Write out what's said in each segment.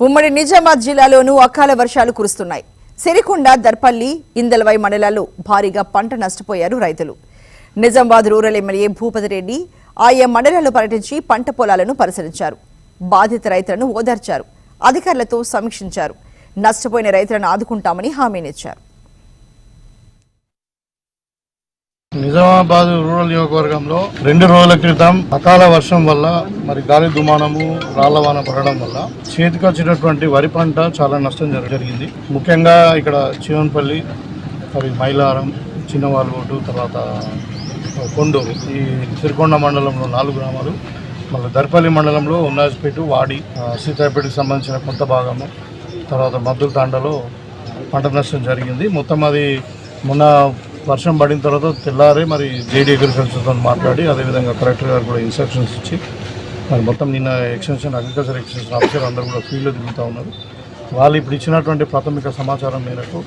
ఉమ్మడి నిజామాబాద్ జిల్లాలోనూ అకాల వర్షాలు కురుస్తున్నాయి. సిరికొండ దర్పల్లి ఇందలవై మండలాల్లో భారీగా పంట నష్టపోయారు రైతులు. నిజామాబాద్ రూరల్ ఎమ్మెల్యే భూపతి రెడ్డి ఆయా మండలాల్లో పర్యటించి పంట పొలాలను పరిశీలించారు. బాధిత రైతులను ఓదార్చారు. అధికారులతో సమీక్షించారు. నష్టపోయిన రైతులను ఆదుకుంటామని హామీనిచ్చారు. నిజామాబాద్ రూరల్ నియోజకవర్గంలో రెండు రోజుల క్రితం అకాల వర్షం వల్ల మరి గాలి దుమానము రాళ్ళవాన పడడం వల్ల చేతికొచ్చినటువంటి వరి పంట చాలా నష్టం జరిగింది. ముఖ్యంగా ఇక్కడ చివన్పల్లి మరి మైలారం చిన్నవాళ్ళోటు తర్వాత కొండూరు. ఈ సిరికొండ మండలంలో నాలుగు గ్రామాలు మళ్ళీ దర్పల్లి మండలంలో ఉన్నాజ్పేట వాడి సీతాపేటకు సంబంధించిన కొంత భాగము తర్వాత మద్దుల తాండలో పంట నష్టం జరిగింది. మొత్తం అది మొన్న వర్షం పడిన తర్వాత తెల్లారి మరి జేడీ అగ్రికల్చర్తో మాట్లాడి అదేవిధంగా కలెక్టర్ గారు కూడా ఇన్స్ట్రక్షన్స్ ఇచ్చి మరి మొత్తం నిన్న ఎక్స్టెన్షన్ అగ్రికల్చర్ ఎక్స్టెన్షన్ ఆఫీసర్ అందరూ కూడా ఫీల్డ్లో తిరుగుతూ ఉన్నారు. వాళ్ళు ఇప్పుడు ఇచ్చినటువంటి ప్రాథమిక సమాచారం మేరకు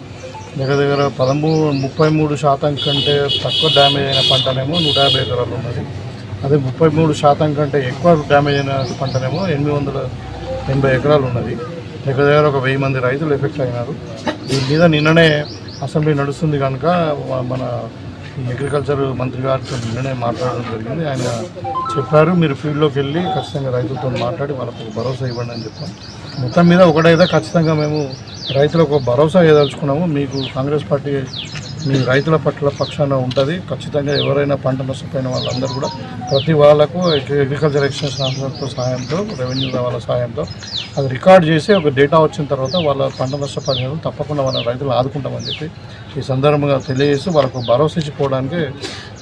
దగ్గర దగ్గర పదమూడు ముప్పై మూడు శాతం కంటే తక్కువ డ్యామేజ్ అయిన పంటనేమో నూట యాభై ఎకరాలు ఉన్నది. అదే ముప్పై మూడు శాతం కంటే ఎక్కువ డ్యామేజ్ అయిన పంటనేమో ఎనిమిది వందల ఎనభై ఎకరాలు ఉన్నది. దగ్గర దగ్గర ఒక వెయ్యి మంది రైతులు ఎఫెక్ట్ అయినారు. దీని మీద నిన్ననే అసెంబ్లీ నడుస్తుంది కనుక మన అగ్రికల్చర్ మంత్రి గారితో నిన్ననే మాట్లాడడం జరిగింది. ఆయన చెప్పారు మీరు ఫీల్డ్లోకి వెళ్ళి ఖచ్చితంగా రైతులతో మాట్లాడి వాళ్ళకు భరోసా ఇవ్వండి అని చెప్పాం. మొత్తం మీద ఒకటైతే ఖచ్చితంగా మేము రైతులకు ఒక భరోసా ఏదలుచుకున్నాము మీకు కాంగ్రెస్ పార్టీ మీ రైతుల పట్ల పక్షాన ఉంటుంది. ఖచ్చితంగా ఎవరైనా పంట నష్టపోయిన వాళ్ళందరూ కూడా ప్రతి వాళ్ళకు అగ్రికల్చర్ ఎక్స్టెన్షన్ ఆఫీసర్తో సహాయంతో రెవెన్యూ వాళ్ళ సహాయంతో అది రికార్డ్ చేసి ఒక డేటా వచ్చిన తర్వాత వాళ్ళ పంట నష్టపరిహారం తప్పకుండా వాళ్ళ రైతులు ఆదుకుంటామని చెప్పి ఈ సందర్భంగా తెలియజేసి వాళ్ళకు భరోసా ఇచ్చిపోవడానికి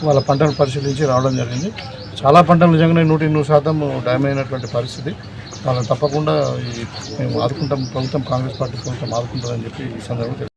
వాళ్ళ పంటను పరిశీలించి రావడం జరిగింది. చాలా పంటలు నిజంగానే నూటి నూరు శాతం డ్యామేజ్ అయినటువంటి పరిస్థితి. వాళ్ళని తప్పకుండా ఈ మేము ఆదుకుంటాం ప్రభుత్వం కాంగ్రెస్ పార్టీ ప్రభుత్వం ఆదుకుంటుందని చెప్పి ఈ సందర్భంగా